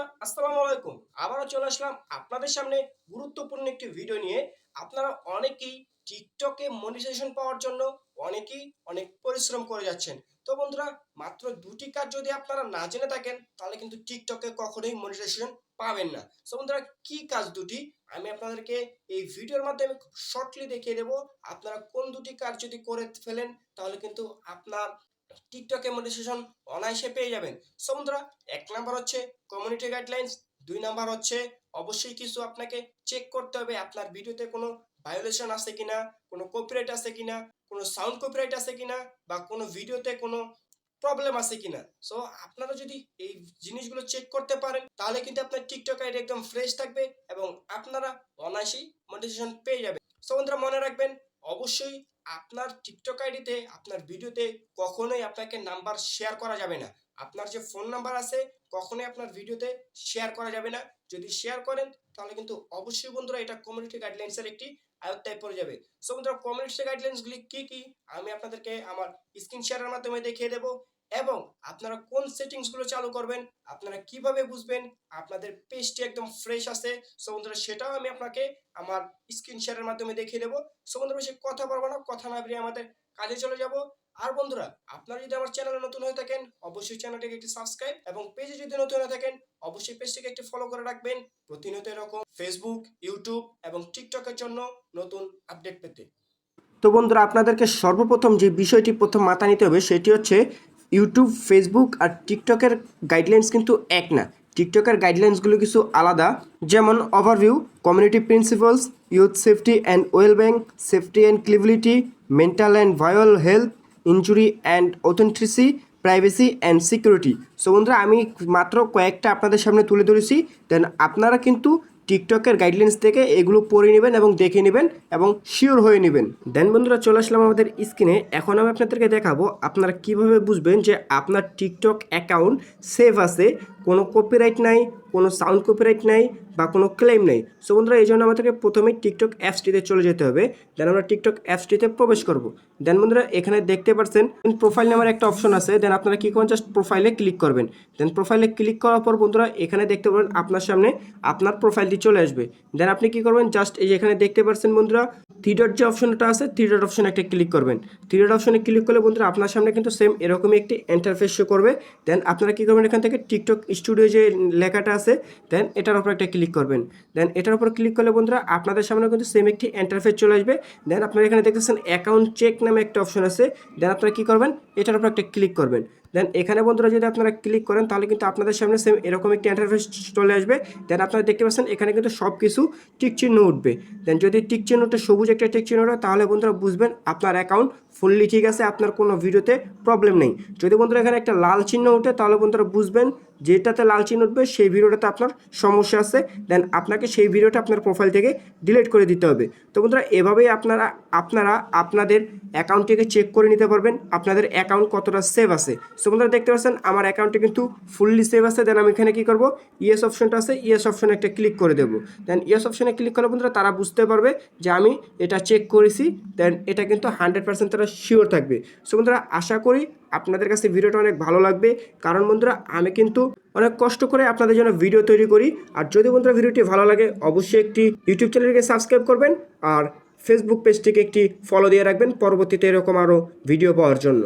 বন্ধুরা আসসালামু আলাইকুম। আবারও চলে আসলাম আপনাদের সামনে গুরুত্বপূর্ণ একটি ভিডিও নিয়ে। আপনারা অনেকেই টিকটকে মনিটাইজেশন পাওয়ার জন্য অনেকেই অনেক পরিশ্রম করে যাচ্ছেন। তো বন্ধুরা, মাত্র দুটি কাজ যদি আপনারা না জেনে থাকেন, তাহলে কিন্তু টিকটকে কখনোই মনিটাইজেশন পাবেন না। তো বন্ধুরা, কি কাজ দুটি? আমি আপনাদেরকে এই ভিডিওর মাধ্যমে শর্টলি দেখিয়ে দেবো। আপনারা কোন দুটি কাজ যদি করে ফেলেন, তাহলে কিন্তু আপনার টিকটকে মনিটাইজেশন অনায়াসে পেয়ে যাবেন। সো বন্ধুরা, এক নাম্বার হচ্ছে কমিউনিটি গাইডলাইন্স দুই নাম্বার হচ্ছে অবশ্যই কিছু আপনাকে চেক করতে হবে, আপনার ভিডিওতে কোনো ভায়োলেশন আছে কিনা, কোনো কপিরাইট আছে কিনা, কোনো সাউন্ড কপিরাইট আছে কিনা, বা কোনো ভিডিওতে কোনো প্রবলেম আছে কিনা। সো আপনারা যদি এই জিনিসগুলো চেক করতে পারেন, তাহলে কিন্তু আপনার টিকটক আইডি একদম ফ্রেশ থাকবে এবং আপনারা অনায়াসেই মনিটাইজেশন পেয়ে যাবেন। সো বন্ধুরা, মনে রাখবেন অবশ্যই আপনার টিকটক আইডিতে, আপনার ভিডিওতে কখনোই আপনাকে নাম্বার শেয়ার করা যাবে না। আপনার যে ফোন নাম্বার আছে, কখনোই আপনার ভিডিওতে শেয়ার করা যাবে না। যদি শেয়ার করেন, তাহলে কিন্তু অবশ্যই বন্ধুরা এটা কমিউনিটি গাইডলাইন্সের একটি আয়ত্তায় পড়ে যাবে। সো বন্ধুরা কমিউনিটি গাইডলাইন্সগুলি কি কি? আমি আপনাদেরকে আমার স্ক্রিন শেয়ারের মাধ্যমে দেখিয়ে দেবো। এবং আপনারা কোন সেটিংসগুলো চালু করবেন, আপনারা কীভাবে বুঝবেন, আপনাদের পেজটি একদম ফ্রেশ আছে। সো বন্ধুরা, সেটাও আমি আপনাকে আমার স্ক্রিন শেয়ারের মাধ্যমে দেখিয়ে দেবো। সো বন্ধুরা কথা বলব না, কথা না বেরিয়ে আমাদের কাজে চলে যাব। আর বন্ধুরা, আপনারা যদি আমার চ্যানেলে নতুন হয়ে থাকেন, অবশ্যই চ্যানেলটিকে একটি সাবস্ক্রাইব এবং পেজে যদি নতুন হয়ে থাকেন, অবশ্যই পেজটিকে একটি ফলো করে রাখবেন। প্রতিনিয়ত এরকম ফেসবুক ইউটিউব এবং টিকটকের জন্য নতুন আপডেট পেতে। তো বন্ধুরা, আপনাদেরকে সর্বপ্রথম যে বিষয়টি প্রথম মাথা নিতে হবে, সেটি হচ্ছে ইউটিউব ফেসবুক আর টিকটকের গাইডলাইন্স কিন্তু এক না। টিকটকের গাইডলাইন্সগুলো কিছু আলাদা, যেমন overview community principles youth safety and wellbeing safety and ক্লিবিলিটি mental and behavioural health injury and authenticity privacy and security so বন্ধুরা, আমি মাত্র কয়েকটা আপনাদের সামনে তুলে ধরেছি। দেন আপনারা কিন্তু টিকটকের গাইডলাইন্স থেকে এগুলো পড়ে নেবেন এবং দেখে নেবেন এবং শিওর হয়ে নেবেন। দেন বন্ধুরা চলে আসলাম আমাদের স্ক্রিনে এখন আমি আপনাদেরকে দেখাবো আপনারা কীভাবে বুঝবেন যে আপনার টিকটক অ্যাকাউন্ট সেফ আছে কোনো কপিরাইট নাই, কোনো সাউন্ড কপিরাইট নাই বা কোনো ক্লেম নেই। সো বন্ধুরা, এই জন্য আমাদেরকে প্রথমেই টিকটক অ্যাপসটিতে চলে যেতে হবে। দেন আমরা টিকটক অ্যাপসটিতে প্রবেশ করব। দেন বন্ধুরা, এখানে দেখতে পাচ্ছেন প্রোফাইল নামের একটা অপশন আছে। দেন আপনারা কী করবেন? জাস্ট প্রোফাইলে ক্লিক করবেন। দেন প্রোফাইলে ক্লিক করার পর বন্ধুরা, এখানে দেখতে পাবেন আপনার সামনে আপনার প্রোফাইলটি চলে আসবে। দেন আপনি কী করবেন? জাস্ট এই এখানে দেখতে পাচ্ছেন বন্ধুরা ডট যে অপশনটা আছে ডট অপশনে একটা ক্লিক করবেন। ডট অপশনে ক্লিক করলে বন্ধুরা আপনার সামনে কিন্তু সেম এরকমই একটি ইন্টারফেস শো করবে। দেন আপনারা কী করবেন এখান থেকে টিকটক স্টুডিও যে লেখাটা আছে দেন এটার উপর একটা ক্লিক করবেন। দেন এটার উপর ক্লিক করলে বন্ধুরা আপনাদের সামনে কিন্তু সেম একটি ইন্টারফেস চলে আসবে। দেন আপনারা এখানে দেখতেছেন অ্যাকাউন্ট চেক নামে একটা অপশন আছে। দেন আপনারা কী করবেন, এটার উপর একটা ক্লিক করবেন। দেন এখানে বন্ধুরা যদি আপনারা ক্লিক করেন, তাহলে কিন্তু আপনাদের সামনে সেম এরকম একটি ইন্টারফেস চলে আসবে। দেন আপনারা দেখতে পাচ্ছেন এখানে কিন্তু সব কিছু চিহ্ন উঠবে। দেন যদি চিহ্নটা সবুজ একটা চিহ্ন ওঠে, তাহলে বন্ধুরা বুঝবেন আপনার অ্যাকাউন্ট ফুললি ঠিক আছে, আপনার কোনো ভিডিওতে প্রবলেম নেই। যদি বন্ধুরা এখানে একটা লাল চিহ্ন ওঠে, তাহলে বন্ধুরা বুঝবেন যেটাতে লাল চিহ্ন উঠবে, সেই ভিডিওটাতে আপনার সমস্যা আছে। দেন আপনাকে সেই ভিডিওটা আপনার প্রোফাইল থেকে ডিলিট করে দিতে হবে। তো বন্ধুরা, এভাবেই আপনারা আপনারা আপনাদের অ্যাকাউন্টটিকে চেক করে নিতে পারবেন, আপনাদের অ্যাকাউন্ট কতটা সেভ আছে। সো বন্ধুরা, দেখতে পাচ্ছেন, আমার অ্যাকাউন্টে কিন্তু ফুললি সেভ আছে। দেন আমি এখানে কী করব? ইয়েস অপশনটা আছে। ইয়েস অপশনে একটা ক্লিক করে দেবো। দেন ইয়েস অপশনে ক্লিক করলে বন্ধুরা, তারা বুঝতে পারবে যে আমি এটা চেক করেছি। দেন এটা কিন্তু হান্ড্রেড পার্সেন্ট তারা শিওর থাকবে। সো বন্ধুরা, আশা করি আপনাদের কাছে ভিডিওটা অনেক ভালো লাগবে। কারণ বন্ধুরা, আমি কিন্তু অনেক কষ্ট করে আপনাদের জন্য ভিডিও তৈরি করি। আর যদি বন্ধুরা ভিডিওটি ভালো লাগে, অবশ্যই একটি ইউটিউব চ্যানেলকে সাবস্ক্রাইব করবেন। আর ফেসবুক পেজটিকে একটি ফলো দিয়ে রাখবেন। পরবর্তীতে এরকম আরও ভিডিও পাওয়ার জন্য।